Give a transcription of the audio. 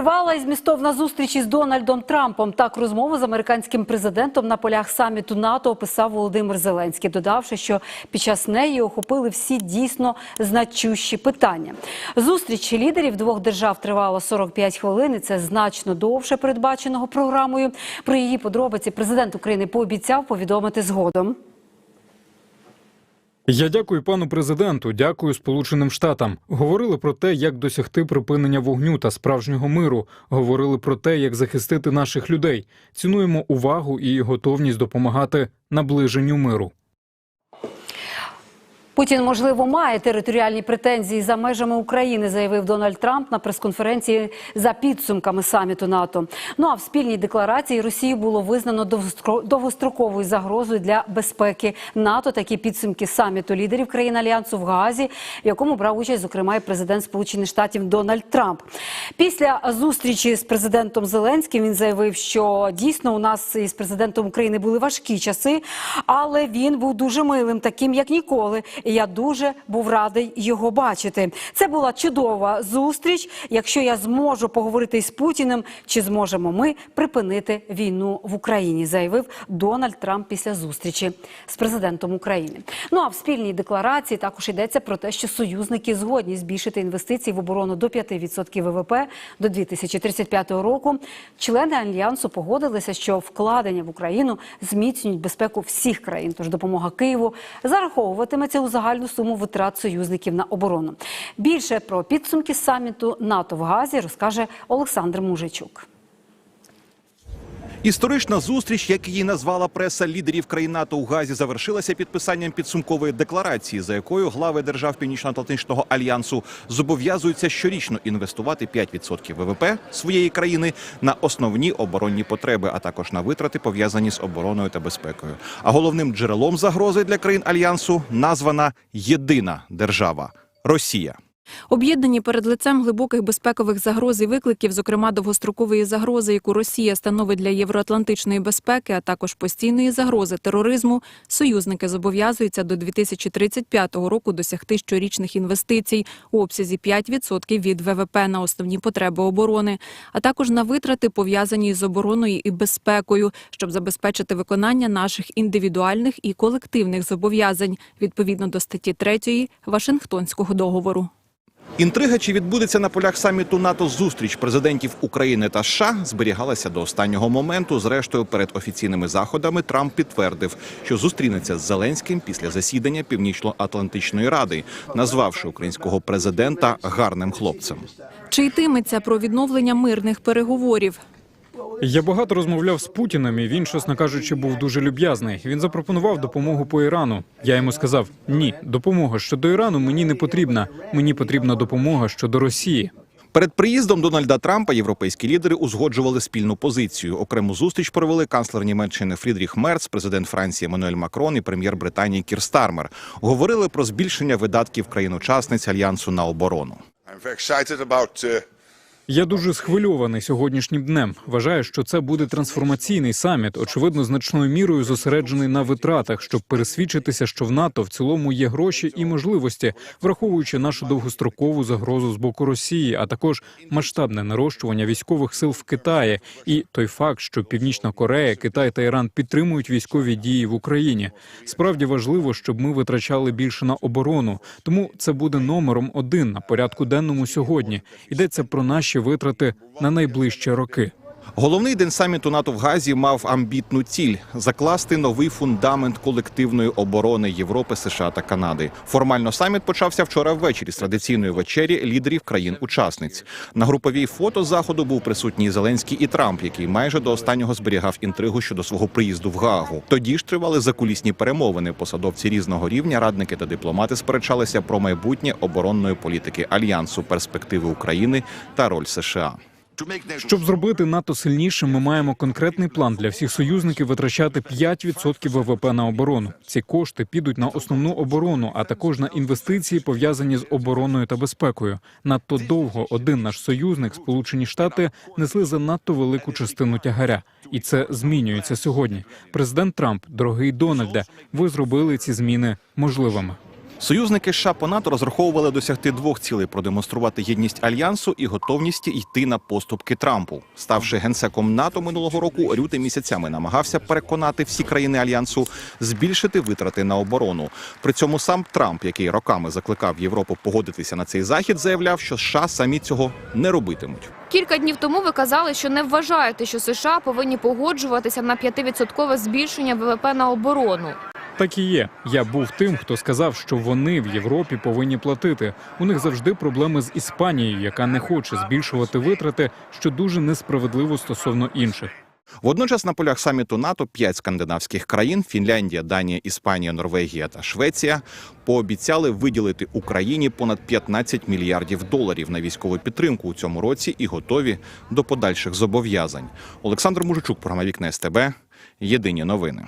Тривала і змістовна зустріч із Дональдом Трампом. Так розмову з американським президентом на полях саміту НАТО описав Володимир Зеленський, додавши, що під час неї охопили всі дійсно значущі питання. Зустріч лідерів двох держав тривала 45 хвилин. і Це значно довше передбаченого програмою. Про її подробиці президент України пообіцяв повідомити згодом. Я дякую пану президенту, дякую Сполученим Штатам. Говорили про те, як досягти припинення вогню та справжнього миру. Говорили про те, як захистити наших людей. Цінуємо увагу і готовність допомагати наближенню миру. Путін, можливо, має територіальні претензії за межами України, заявив Дональд Трамп на прес-конференції за підсумками саміту НАТО. Ну а в спільній декларації Росію було визнано довгостро- довгостроковою загрозою для безпеки НАТО. Такі підсумки саміту лідерів країн альянсу в Гаазі, в якому брав участь, зокрема, і президент Сполучених Штатів Дональд Трамп. Після зустрічі з президентом Зеленським він заявив, що дійсно у нас із президентом України були важкі часи, але він був дуже милим, таким як ніколи. Я дуже був радий його бачити. Це була чудова зустріч. Якщо я зможу поговорити із Путіним, чи зможемо ми припинити війну в Україні, заявив Дональд Трамп після зустрічі з президентом України. Ну а в спільній декларації також йдеться про те, що союзники згодні збільшити інвестиції в оборону до 5% ВВП до 2035 року. Члени альянсу погодилися, що вкладення в Україну зміцнюють безпеку всіх країн. Тож допомога Києву зараховуватиметься у загальну суму витрат союзників на оборону. Більше про підсумки саміту НАТО в Газі розкаже Олександр Мужичук. Історична зустріч, як її назвала преса лідерів країн НАТО у Газі, завершилася підписанням підсумкової декларації, за якою глави держав Північно-Атлантичного альянсу зобов'язуються щорічно інвестувати 5% ВВП своєї країни на основні оборонні потреби, а також на витрати пов'язані з обороною та безпекою. А головним джерелом загрози для країн альянсу названа єдина держава Росія. Об'єднані перед лицем глибоких безпекових загроз і викликів, зокрема довгострокової загрози, яку Росія становить для євроатлантичної безпеки, а також постійної загрози тероризму, союзники зобов'язуються до 2035 року досягти щорічних інвестицій у обсязі 5% від ВВП на основні потреби оборони, а також на витрати пов'язані з обороною і безпекою, щоб забезпечити виконання наших індивідуальних і колективних зобов'язань відповідно до статті 3 Вашингтонського договору. Інтрига, чи відбудеться на полях саміту НАТО зустріч президентів України та США, зберігалася до останнього моменту. Зрештою, перед офіційними заходами Трамп підтвердив, що зустрінеться з Зеленським після засідання Північно-Атлантичної ради, назвавши українського президента гарним хлопцем. Чи йтиметься про відновлення мирних переговорів? Я багато розмовляв з Путіним, і він, чесно кажучи, був дуже люб'язний. Він запропонував допомогу по Ірану. Я йому сказав: ні, допомога щодо Ірану мені не потрібна. Мені потрібна допомога щодо Росії. Перед приїздом Дональда Трампа європейські лідери узгоджували спільну позицію. Окрему зустріч провели канцлер Німеччини Фрідріх Мерц, президент Франції Еммануель Макрон і прем'єр Британії Кір Стармер. Говорили про збільшення видатків країн-учасниць альянсу на оборону. Я дуже схвильований сьогоднішнім днем. Вважаю, що це буде трансформаційний саміт, очевидно, значною мірою зосереджений на витратах, щоб пересвідчитися, що в НАТО в цілому є гроші і можливості, враховуючи нашу довгострокову загрозу з боку Росії, а також масштабне нарощування військових сил в Китаї, і той факт, що Північна Корея, Китай та Іран підтримують військові дії в Україні. Справді важливо, щоб ми витрачали більше на оборону. Тому це буде номером один на порядку денному сьогодні. Йдеться про наші витрати на найближчі роки. Головний день саміту НАТО в Газі мав амбітну ціль закласти новий фундамент колективної оборони Європи, США та Канади. Формально саміт почався вчора ввечері з традиційної вечері лідерів країн-учасниць. На груповій фото заходу був присутній Зеленський і Трамп, який майже до останнього зберігав інтригу щодо свого приїзду в Гаагу. Тоді ж тривали закулісні перемовини. Посадовці різного рівня, радники та дипломати сперечалися про майбутнє оборонної політики альянсу, перспективи України та роль США. Щоб зробити НАТО сильнішим, ми маємо конкретний план для всіх союзників витрачати 5% ВВП на оборону. Ці кошти підуть на основну оборону, а також на інвестиції, пов'язані з обороною та безпекою. Надто довго один наш союзник, Сполучені Штати, несли занадто велику частину тягаря, і це змінюється сьогодні. Президент Трамп, дорогий Дональде, ви зробили ці зміни можливими. Союзники США по НАТО розраховували досягти двох цілей: продемонструвати єдність альянсу і готовність йти на поступки Трампу. Ставши генсеком НАТО минулого року, Рюти місяцями намагався переконати всі країни альянсу збільшити витрати на оборону. При цьому сам Трамп, який роками закликав Європу погодитися на цей захід, заявляв, що США самі цього не робитимуть. Кілька днів тому ви казали, що не вважаєте, що США повинні погоджуватися на 5% збільшення ВВП на оборону. Так і є. Я був тим, хто сказав, що вони в Європі повинні платити. У них завжди проблеми з Іспанією, яка не хоче збільшувати витрати, що дуже несправедливо стосовно інших. Водночас на полях саміту НАТО п'ять скандинавських країн Фінляндія, Данія, Іспанія, Норвегія та Швеція пообіцяли виділити Україні понад 15 мільярдів доларів на військову підтримку у цьому році і готові до подальших зобов'язань. Олександр Мужичук, програма Вікне СТБ. Єдині новини.